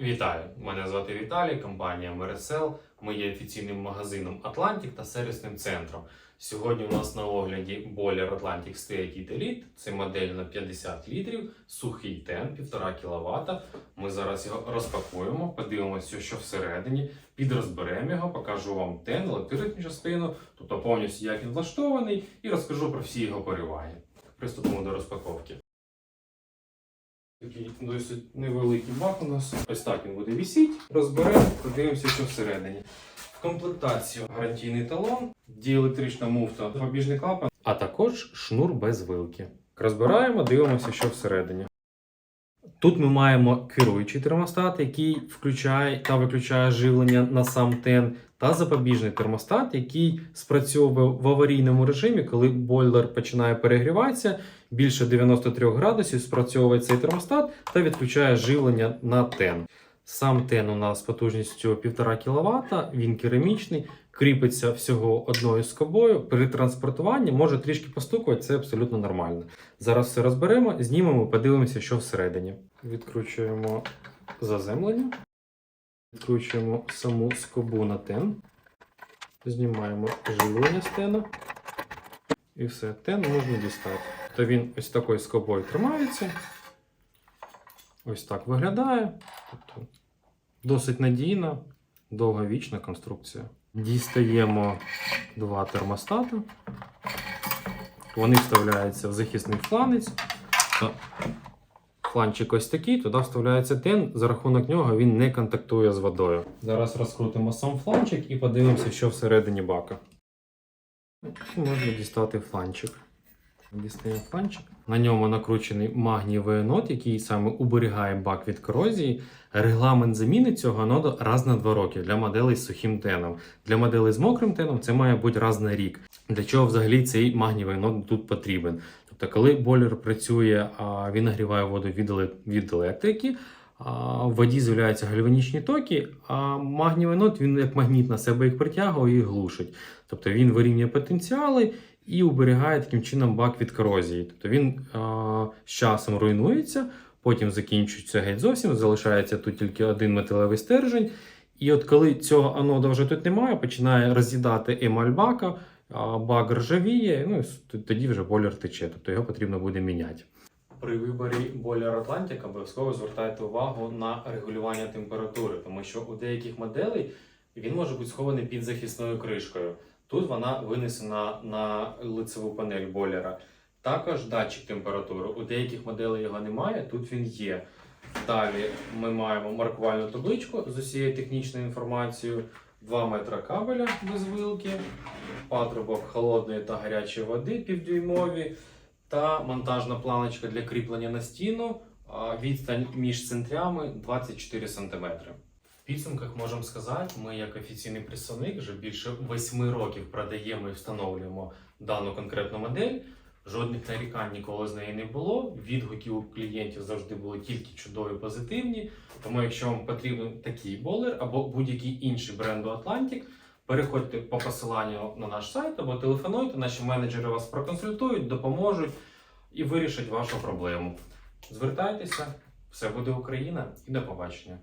Вітаю! Мене звати Віталій, компанія Мересел. Ми є офіційним магазином Atlantic та сервісним центром. Сьогодні у нас на огляді бойлер Atlantic State Elite. Це модель на 50 літрів, сухий тен, 1,5 кВт. Ми зараз його розпакуємо, подивимося, що всередині, підрозберемо його, покажу вам тен, електричну частину, тобто повністю як він влаштований, і розкажу про всі його переваги. Приступимо до розпаковки. Такий досить невеликий бак у нас. Ось так він буде вісіти. Розберемо, подивимося, що всередині. В комплектацію гарантійний талон, діелектрична муфта, побіжний клапан, а також шнур без вилки. Розбираємо, дивимося, що всередині. Тут ми маємо керуючий термостат, який включає та виключає живлення на сам тен, та запобіжний термостат, який спрацьовує в аварійному режимі, коли бойлер починає перегріватися. Більше 93 градусів спрацьовує цей термостат та відключає живлення на тен. Сам тен у нас потужністю 1,5 кВт, він керамічний, кріпиться всього одною скобою. При транспортуванні може трішки постукувати, це абсолютно нормально. Зараз все розберемо, знімемо, подивимося, що всередині. Відкручуємо заземлення, відкручуємо саму скобу на тен, знімаємо живлення з тена. І все, тен можна дістати. То він ось такою скобою тримається. Ось так виглядає. Тобто досить надійна, довговічна конструкція. Дістаємо два термостати. Вони вставляються в захисний фланець. Фланчик ось такий, туди вставляється тен, за рахунок нього він не контактує з водою. Зараз розкрутимо сам фланчик і подивимося, що всередині бака. Можна дістати фланчик. Дістаємо фланчик. На ньому накручений магнієвий анод, який саме уберігає бак від корозії. Регламент заміни цього аноду раз на 2 роки для моделей з сухим теном. Для моделей з мокрим теном це має бути раз на рік. Для чого взагалі цей магнієвий анод тут потрібен? Тобто, коли бойлер працює, він нагріває воду від, електрики, в воді з'являються гальванічні токи, а магнієвий анод він як магніт на себе їх притягує і глушить. Тобто він вирівнює потенціали і уберігає таким чином бак від корозії. Тобто він а, з часом руйнується, потім закінчується геть зовсім, залишається тут тільки один металевий стержень. І от коли цього анода вже тут немає, починає роз'їдати емаль бака, а бак ржавіє, ну і тоді вже бойлер тече, тобто його потрібно буде міняти. При виборі бойлер Atlantic обов'язково звертайте увагу на регулювання температури, тому що у деяких моделей він може бути схований під захисною кришкою. Тут вона винесена на лицеву панель бойлера. Також датчик температури. У деяких моделей його немає, тут він є. Далі ми маємо маркувальну табличку з усією технічною інформацією, 2 метри кабеля без вилки, патрубок холодної та гарячої води півдюймові, та монтажна планочка для кріплення на стіну. Відстань між центрями 24 см. Підсумках можемо сказати, ми як офіційний представник вже більше 8 років продаємо і встановлюємо дану конкретну модель. Жодних нарікань ніколи з неї не було. Відгуки у клієнтів завжди були тільки чудові, позитивні. Тому, якщо вам потрібен такий болер або будь-який інший бренду Atlantic, переходьте по посиланню на наш сайт або телефонуйте. Наші менеджери вас проконсультують, допоможуть і вирішать вашу проблему. Звертайтеся, все буде Україна і до побачення.